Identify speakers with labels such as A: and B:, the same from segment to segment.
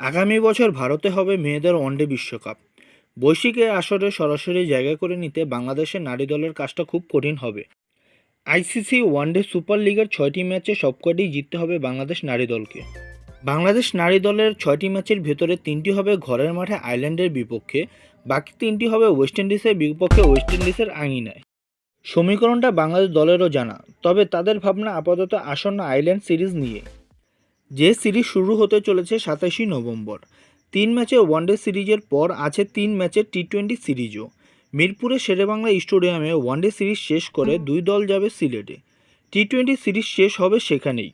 A: আগামী বছর ভারতে হবে মেয়েদের ওয়ানডে বিশ্বকাপ। বৈশ্বিক এই আসরে সরাসরি জায়গা করে নিতে বাংলাদেশের নারী দলের কাজটা খুব কঠিন হবে। আইসিসি ওয়ানডে সুপার লিগের ছয়টি ম্যাচে সবকটি জিততে হবে বাংলাদেশ নারী দলকে। বাংলাদেশ নারী দলের ছয়টি ম্যাচের ভেতরে তিনটি হবে ঘরের মাঠে আইল্যান্ডের বিপক্ষে, বাকি তিনটি হবে ওয়েস্ট ইন্ডিজের বিপক্ষে ওয়েস্ট ইন্ডিজের আঙিনায়। সমীকরণটা বাংলাদেশ দলেরও জানা, তবে তাদের ভাবনা আপাতত আসন্ন আইল্যান্ড সিরিজ নিয়ে। যে সিরিজ শুরু হতে চলেছে সাতাশে নভেম্বর। তিন ম্যাচের ওয়ানডে সিরিজের পর আছে তিন ম্যাচের টি টোয়েন্টি সিরিজও। মিরপুরে শেরেবাংলা স্টেডিয়ামে ওয়ানডে সিরিজ শেষ করে দুই দল যাবে সিলেটে। টি টোয়েন্টি সিরিজ শেষ হবে সেখানেই।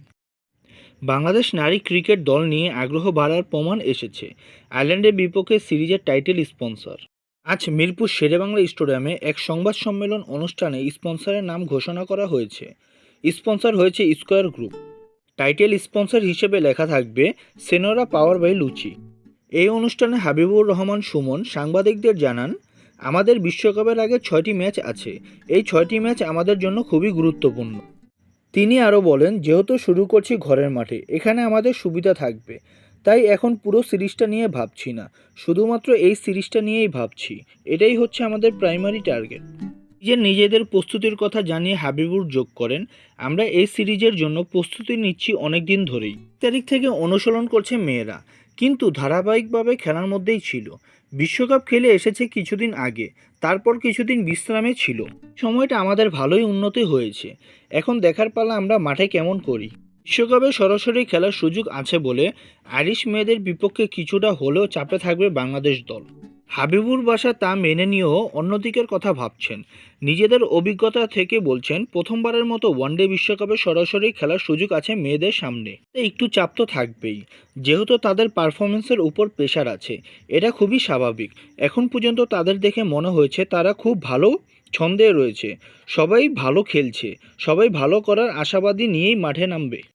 A: বাংলাদেশ নারী ক্রিকেট দল নিয়ে আগ্রহ বাড়ার প্রমাণ এসেছে। আয়ারল্যান্ডের বিপক্ষে সিরিজের টাইটেল স্পন্সর। আজ মিরপুর শেরেবাংলা স্টেডিয়ামে এক সংবাদ সম্মেলন অনুষ্ঠানে স্পন্সরের নাম ঘোষণা করা হয়েছে। স্পন্সর হয়েছে স্কোয়ার গ্রুপ। টাইটেল স্পন্সর হিসেবে লেখা থাকবে সেনোরা পাওয়ার বাই লুচি এই অনুষ্ঠানে হাবিবুর রহমান সুমন সাংবাদিকদের জানান, আমাদের বিশ্বকাপের আগে ছয়টি ম্যাচ আছে। এই ছয়টি ম্যাচ আমাদের জন্য খুবই গুরুত্বপূর্ণ। তিনি আরও বলেন, যেহেতু শুরু করছি ঘরের মাঠে, এখানে আমাদের সুবিধা থাকবে। তাই এখন পুরো সিরিজটা নিয়ে ভাবছি না। শুধুমাত্র এই সিরিজটা নিয়েই ভাবছি। এটাই হচ্ছে আমাদের প্রাইমারি টার্গেট নিজের নিজেদের প্রস্তুতির কথা জানিয়ে হাবিবুর যোগ করেন, আমরা এই সিরিজের জন্য প্রস্তুতি নিচ্ছি অনেক দিন ধরেই। তারিখ থেকে অনুশীলন করছে মেয়েরা, কিন্তু ধারাবাহিকভাবে খেলার মধ্যেই ছিল। বিশ্বকাপ খেলে এসেছে কিছুদিন আগে, তারপর কিছুদিন বিশ্রামে ছিল। সময়টা আমাদের ভালোই উন্নতি হয়েছে। এখন দেখার পালা আমরা মাঠে কেমন করি? বিশ্বকাপে সরাসরি খেলার সুযোগ আছে বলে আইরিশ মেয়েদের বিপক্ষে কিছুটা হলেও চাপে থাকবে বাংলাদেশ দল। হাবিবুর বাসা তা মেনে নিয়েও অন্যদিকের কথা ভাবছেন। নিজেদের অভিজ্ঞতা থেকে বলছেন, প্রথমবারের মতো ওয়ানডে বিশ্বকাপে সরাসরি খেলার সুযোগ আছে মেয়েদের সামনে। একটু চাপ তো থাকবেই। যেহেতু তাদের পারফরমেন্সের উপর প্রেশার আছে, এটা খুবই স্বাভাবিক। এখন পর্যন্ত তাদের দেখে মনে হয়েছে তারা খুব ভালো ছন্দে রয়েছে। সবাই ভালো খেলছে। সবাই ভালো করার আশাবাদী নিয়েই মাঠে নামবে।